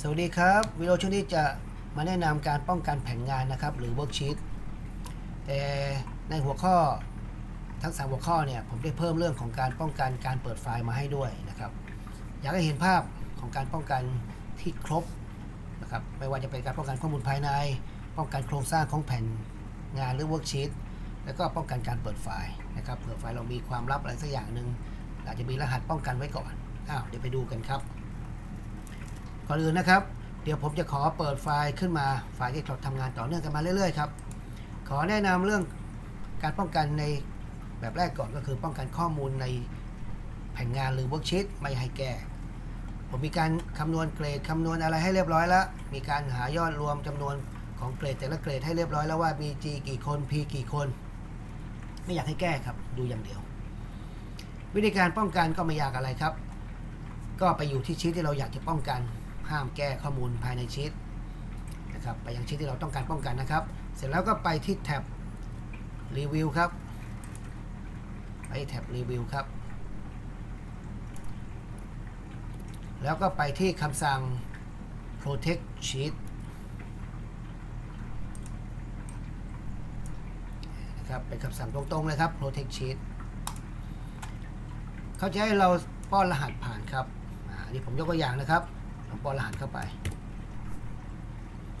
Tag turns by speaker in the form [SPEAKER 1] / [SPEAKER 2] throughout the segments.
[SPEAKER 1] สวัสดีครับวิดีโอชุดนี้จะมาแนะนำการป้องกันแผนงานนะครับ หรือ worksheet แต่ในหัวข้อทั้งสามหัวข้อเนี่ยผมได้เพิ่มเรื่องของการป้องกันการเปิดไฟล์มาให้ด้วยนะครับ อยากให้เห็นภาพของการป้องกันที่ครบนะครับไม่ว่าจะเป็นการป้องกันข้อมูลภายใน ป้องกันโครงสร้างของแผ่นงานหรือ worksheet แล้วก็ป้องกันการเปิดไฟล์นะครับเผื่อไฟล์เรามีความลับอะไรสักอย่างหนึ่งอาจจะมีรหัสป้องกันไว้ก่อนอ้าวเดี๋ยวไปดูกันครับ ก่อนอื่นนะครับ เดี๋ยวผมจะขอเปิดไฟล์ขึ้นมาไฟล์ที่เราทำงานต่อเนื่องกันมาเรื่อยๆครับ ขอแนะนำเรื่องการป้องกันในแบบแรกก่อนก็คือป้องกันข้อมูลในแผนงานหรือเวิร์กชีตไม่ให้แก้ผมมีการคำนวณเกรดคำนวณอะไรให้เรียบร้อยแล้ว มีการหายอดรวมจำนวนของเกรดแต่ละเกรดให้เรียบร้อยแล้วว่ามี G กี่คน P กี่คน ไม่อยากให้แก้ครับดูอย่างเดียว วิธีการป้องกันก็ไม่ยากอะไรครับ ก็ไปอยู่ที่ชีตที่เราอยากจะป้องกัน ห้ามแก้ข้อมูลภายในชีตนะครับไปยังชีตที่เราต้องการป้องกันนะครับ เสร็จแล้วก็ไปที่แท็บรีวิวครับไปแท็บรีวิวครับ แล้วก็ไปที่คำสั่ง protect sheet นะครับเป็นคำสั่งตรงๆเลยครับ protect sheet เขาจะให้เราป้อนรหัสผ่านครับอันนี้ผมยกตัวอย่างนะครับ ลองปอรหัสเข้าไป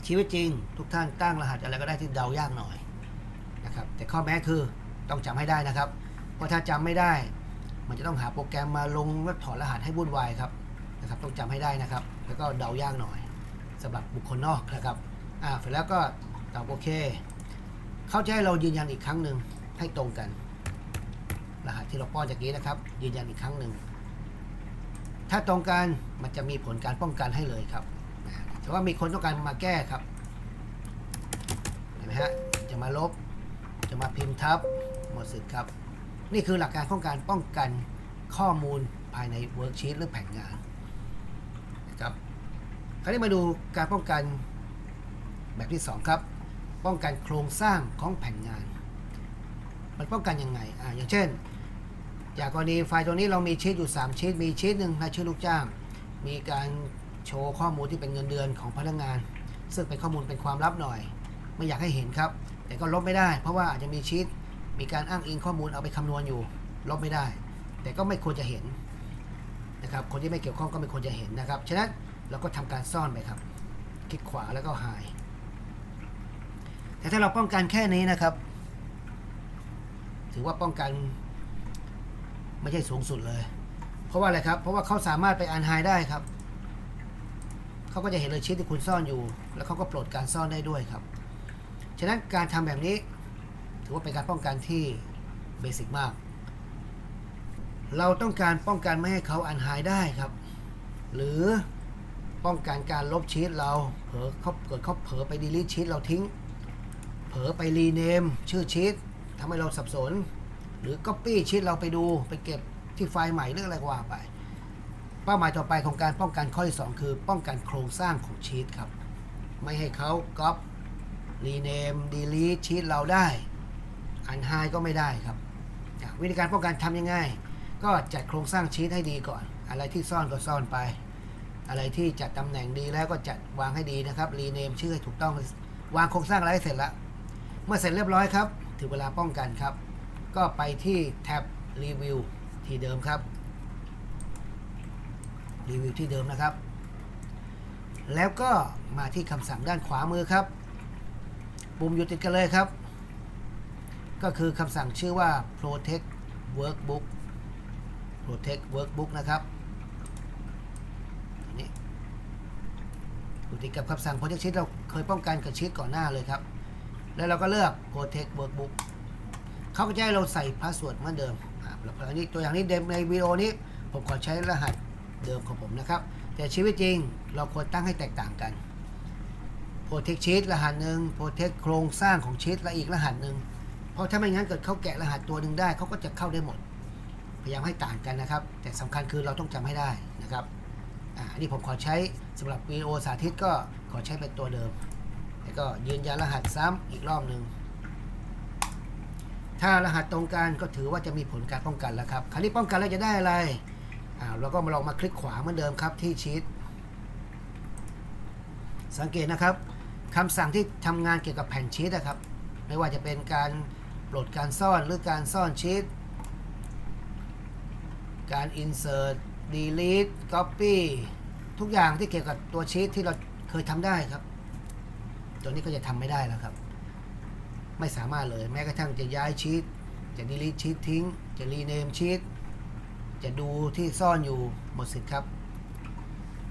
[SPEAKER 1] ชีวิตจริง ทุกท่านตั้งรหัสอะไรก็ได้ที่เดายากหน่อยนะครับแต่ข้อแม้คือต้องจำให้ได้นะครับ เพราะถ้าจำไม่ได้ มันจะต้องหาโปรแกรมมาลงและถอดรหัสให้วุ่นวายครับนะครับ ต้องจำให้ได้นะครับ แล้วก็เดายากหน่อยสำหรับบุคคลนอกนะครับอ่าเสร็จแล้วก็ตอบโอเค เขาจะให้เรายืนยันอีกครั้งหนึ่งให้ตรงกัน รหัสที่เราป้อนจากนี้นะครับ ยืนยันอีกครั้งหนึ่ง ถ้าตรงกันมันจะมีผลการป้องกันให้เลยครับแต่ว่ามีคนต้องการมาแก้ครับเห็นไหมฮะจะมาลบ จะมาพิมพ์ทับหมดสิทธิ์ครับ นี่คือหลักการของการป้องกันข้อมูลภายในเวิร์กชีตหรือแผนงานนะครับคราวนี้มาดูการป้องกันแบบที่ 2 ครับ ป้องกันโครงสร้างของแผนงาน มันป้องกันยังไงอ่าอย่างเช่น จากกรณีไฟล์ตัวนี้เรามีชีตอยู่ 3 ชีตมีชีตหนึ่งในชื่อลูกจ้าง มีการโชว์ข้อมูลที่เป็นเงินเดือนของพนักงาน ซึ่งเป็นข้อมูลเป็นความลับหน่อย ไม่อยากให้เห็นครับ แต่ก็ลบไม่ได้ เพราะว่าอาจจะมีชีตมีการอ้างอิงข้อมูลเอาไปคำนวณอยู่ ลบไม่ได้ แต่ก็ไม่ควรจะเห็นนะครับ คนที่ไม่เกี่ยวข้องก็ไม่ควรจะเห็นนะครับ ฉะนั้นเราก็ทำการซ่อนไปครับ คลิกขวาแล้วก็หาย แต่ถ้าเราป้องกันแค่นี้นะครับ ถือว่าป้องกัน ไม่ใช่สูงสุดเลย เพราะว่าอะไรครับ เพราะว่าเขาสามารถไปอันไฮได้ครับ เขาก็จะเห็นเลยชีตที่คุณซ่อนอยู่ แล้วเขาก็ปลดการซ่อนได้ด้วยครับ ฉะนั้นการทำแบบนี้ ถือว่าเป็นการป้องกันที่เบสิกมาก เราต้องการป้องกันไม่ให้เขาอันไฮได้ครับ หรือป้องกันการลบชีตเรา เผลอเขาเกิดเขาเผลอไปดีลิทชีตเราทิ้ง เผลอไปรีเนมชื่อชีตทำให้เราสับสน รือ Copy ชีตเราไปดูไปเก็บที่ไฟล์ใหม่หรืออะไรก็ว่าไป เป้าหมายต่อไปของการป้องกันข้อที่ 2 คือป้องกันโครงสร้างของชีตครับ ไม่ให้เขาก๊อปรีเนมดีลีทชีตเราได้อันไฮก็ไม่ได้ครับ วิธีการป้องกันทำยังไงก็จัดโครงสร้างชีตให้ดีก่อน อะไรที่ซ่อนก็ซ่อนไป อะไรที่จัดตำแหน่งดีแล้วก็จัดวางให้ดีนะครับรีเนมชื่อให้ถูกต้องวางโครงสร้างอะไรให้เสร็จแล้วเมื่อเสร็จเรียบร้อยครับ ถึงเวลาป้องกันครับ ก็ไปที่แท็บรีวิวที่เดิมครับ รีวิวที่เดิมนะครับ แล้วก็มาที่คำสั่งด้านขวามือครับ ปุ่มอยู่ติดกันเลยครับ ก็คือคำสั่งชื่อว่า protect workbook protect workbook นะครับอันนี่อยู่ติดกับคำสั่ง protect sheet เราเคยป้องกันกับชีตก่อนหน้าเลยครับ แล้วเราก็เลือก protect workbook เขาก็จะให้เราใส่พาสเวิร์ดเหมือนเดิมแล้วนี้ตัวอย่างนี้เดิมในวิดีโอนี้ ผมขอใช้รหัสเดิมของผมนะครับ แต่ชีวิตจริงเราควรตั้งให้แตกต่างกัน protect sheet รหัสหนึ่ง protect โครงสร้างของชีตและอีกรหัสหนึ่ง เพราะถ้าไม่งั้นเกิดเขาแกะรหัสตัวหนึ่งได้เขาก็จะเข้าได้หมด พยายามให้ต่างกันนะครับ แต่สำคัญคือเราต้องจำให้ได้นะครับอันนี้ผมขอใช้สำหรับวิดีโอสาธิตก็ขอใช้เป็นตัวเดิม แล้วก็ยืนยันรหัสซ้ำอีกรอบหนึ่ง ถ้ารหัสตรงกันก็ถือว่าจะมีผลการป้องกันแล้วครับ คราวนี้ป้องกันแล้วจะได้อะไรอ่าเราก็มาลองมาคลิกขวาเหมือนเดิมครับที่ชีตสังเกตนะครับคำสั่งที่ทำงานเกี่ยวกับแผ่นชีตนะครับ ไม่ว่าจะเป็นการปลดการซ่อนหรือการซ่อนชีตการ insert delete copy ทุกอย่างที่เกี่ยวกับตัวชีตที่เราเคยทำได้ครับ ตัวนี้ก็จะทำไม่ได้แล้วครับ ไม่สามารถเลย แม้กระทั่งจะย้ายชีตจะ delete ชีตทิ้ง จะ rename ชีตจะดูที่ซ่อนอยู่หมดสิทธิ์ครับ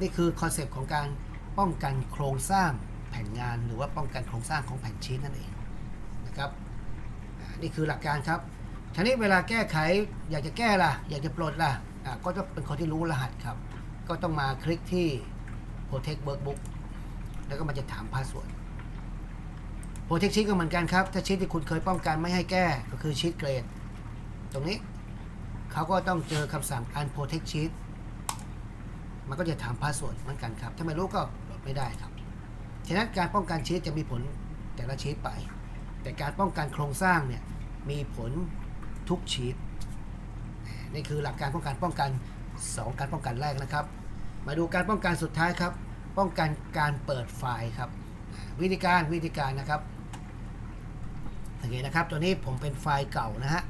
[SPEAKER 1] นี่คือคอนเซปต์ของการป้องกันโครงสร้างแผ่นงานหรือว่าป้องกันโครงสร้างของแผ่นชีตนั่นเองนะครับนี่คือหลักการครับทีนี้เวลาแก้ไขอยากจะแก้ล่ะ อยากจะปลดล่ะก็ต้องเป็นคนที่รู้รหัสครับ ก็ต้องมาคลิกที่ protect workbook แล้วก็มันจะถามพาสเวิร์ด protect sheet ก็เหมือนกันครับ ถ้าชีตที่คุณเคยป้องกันไม่ให้แก้ก็คือชีตเกรด ตรงนี้เขาก็ต้องเจอคำสั่ง unprotect sheet มันก็จะถามพาสเวิร์ดเหมือนกันครับ ถ้าไม่รู้ก็โหลดไม่ได้ครับ ฉะนั้นการป้องกันชีตจะมีผลแต่ละชีตไป แต่การป้องกันโครงสร้างเนี่ยมีผลทุกชีตนี่คือหลักการของการป้องกัน 2 การป้องกันแรกนะครับ มาดูการป้องกันสุดท้ายครับ ป้องกันการเปิดไฟล์ครับ วิธีการวิธีการนะครับ สังเกตนะครับ ตัวนี้ผมเป็นไฟล์เก่านะฮะ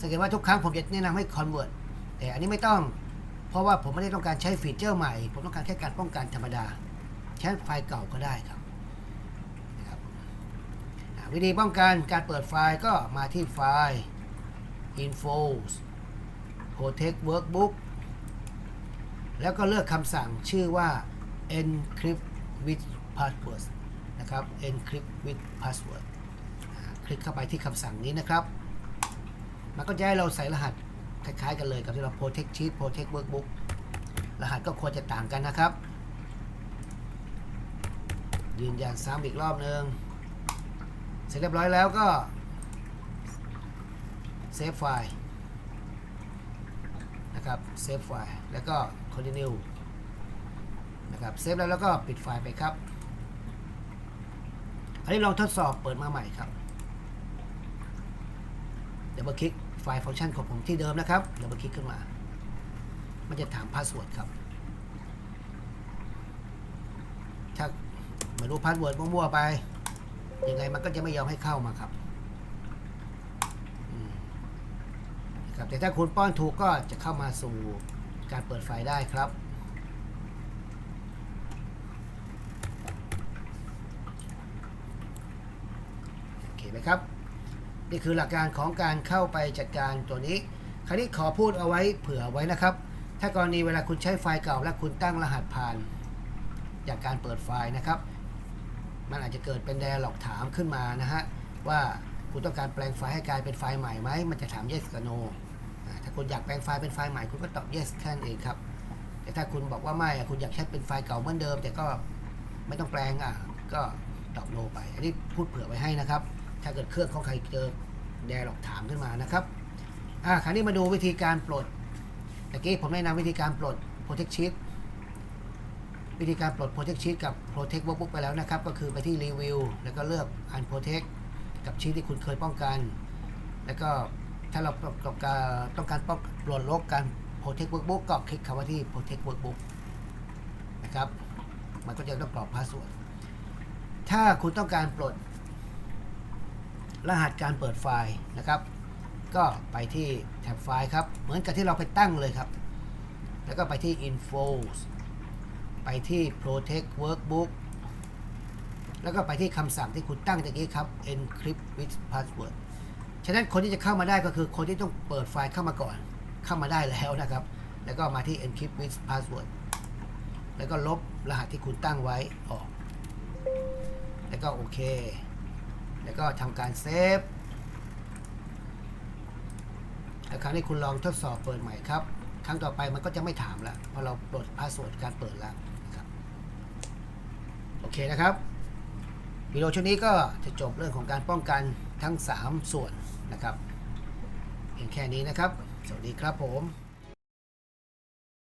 [SPEAKER 1] สังเกตว่าทุกครั้งผมจะแนะนำให้ convert แต่อันนี้ไม่ต้อง เพราะว่าผมไม่ได้ต้องการใช้ฟีเจอร์ใหม่ ผมต้องการแค่การป้องกันธรรมดา ใช้ไฟล์เก่าก็ได้ครับนะครับวิธีป้องกันการเปิดไฟล์ก็มาที่ไฟล์ info protect workbook แล้วก็เลือกคำสั่งชื่อว่า encrypt with password นะครับ encrypt with password ลิกเข้าไปที่คำสั่งนี้นะครับ มันก็จะให้เราใส่รหัสคล้ายๆกันเลยกับที่เรา protect sheet protect workbook รหัสก็ควรจะต่างกันนะครับ ยืนยันซ้ำอีกรอบหนึ่งเสร็จเรียบร้อยแล้วก็เซฟไฟล์นะครับเซฟไฟล์แล้วก็ continue นะครับเซฟแล้วแล้วก็ปิดไฟล์ไปครับ อันนี้ลองทดสอบเปิดมาใหม่ครับ ดี๋ยวมาคลิกไฟล์ฟังก์ชันของผมที่เดิมนะครับเดี๋ยวมาคลิกขึ้นมา มันจะถามพาสเวิร์ดครับ ถ้าไม่รู้พาสเวิร์ดมั่วๆไป ยังไงมันก็จะไม่ยอมให้เข้ามาครับครับ แต่ถ้าคุณป้อนถูกก็จะเข้ามาสู่การเปิดไฟล์ได้ครับ โอเคไหมครับ นี่คือหลักการของการเข้าไปจัดการตัวนี้ คราวนี้ขอพูดเอาไว้เผื่อไว้นะครับ ถ้ากรณีเวลาคุณใช้ไฟล์เก่า และคุณตั้งรหัสผ่านจากการเปิดไฟล์นะครับ มันอาจจะเกิดเป็นแดร์หลอกถามขึ้นมานะฮะว่าคุณต้องการแปลงไฟล์ให้กลายเป็นไฟล์ใหม่ไหม มันจะถาม yes กับ no ถ้าคุณอยากแปลงไฟล์เป็นไฟล์ใหม่คุณก็ตอบ yes แค่นั้นเองครับ แต่ถ้าคุณบอกว่าไม่คุณอยากใช้เป็นไฟล์เก่าเหมือนเดิม แต่ก็ไม่ต้องแปลงอะ ก็ตอบ no ไป อันนี้พูดเผื่อไว้ให้นะครับ ถ้าเกิดเครื่องของใครเจอแดร์หลอกถามขึ้นมานะครับอ่าคราวนี้มาดูวิธีการปลดตะกี้ผมแนะนำวิธีการปลด protect sheet วิธีการปลด protect sheet กับ protect workbook ไปแล้วนะครับ ก็คือไปที่ review แล้วก็เลือก unprotect กับชีตที่คุณเคยป้องกัน แล้วก็ถ้าเราต้องการต้องการป้องปลดลบการ protect workbook ก็คลิกคำว่าที่ protect workbook นะครับ มันก็จะต้องกรอกพาสเวิร์ดถ้าคุณต้องการปลด รหัสการเปิดไฟล์นะครับ ก็ไปที่แท็บไฟล์ครับ เหมือนกับที่เราไปตั้งเลยครับ แล้วก็ไปที่ info ไปที่ protect workbook แล้วก็ไปที่คำสั่งที่คุณตั้งตะกี้ครับ encrypt with password ฉะนั้นคนที่จะเข้ามาได้ก็คือคนที่ต้องเปิดไฟล์เข้ามาก่อน เข้ามาได้แล้วนะครับ แล้วก็มาที่ encrypt with password แล้วก็ลบรหัสที่คุณตั้งไว้ออก แล้วก็โอเค แล้วก็ทำการเซฟแล้วครั้งนี้คุณลองทดสอบเปิดใหม่ครับ ครั้งต่อไปมันก็จะไม่ถามแล้วเพราะเราปลดพาสเวิร์ดการเปิดแล้วครับโอเคนะครับวิดีโอชุดนี้ก็จะจบเรื่องของการป้องกันทั้ง 3 ส่วนนะครับเพียงแค่นี้นะครับ สวัสดีครับผม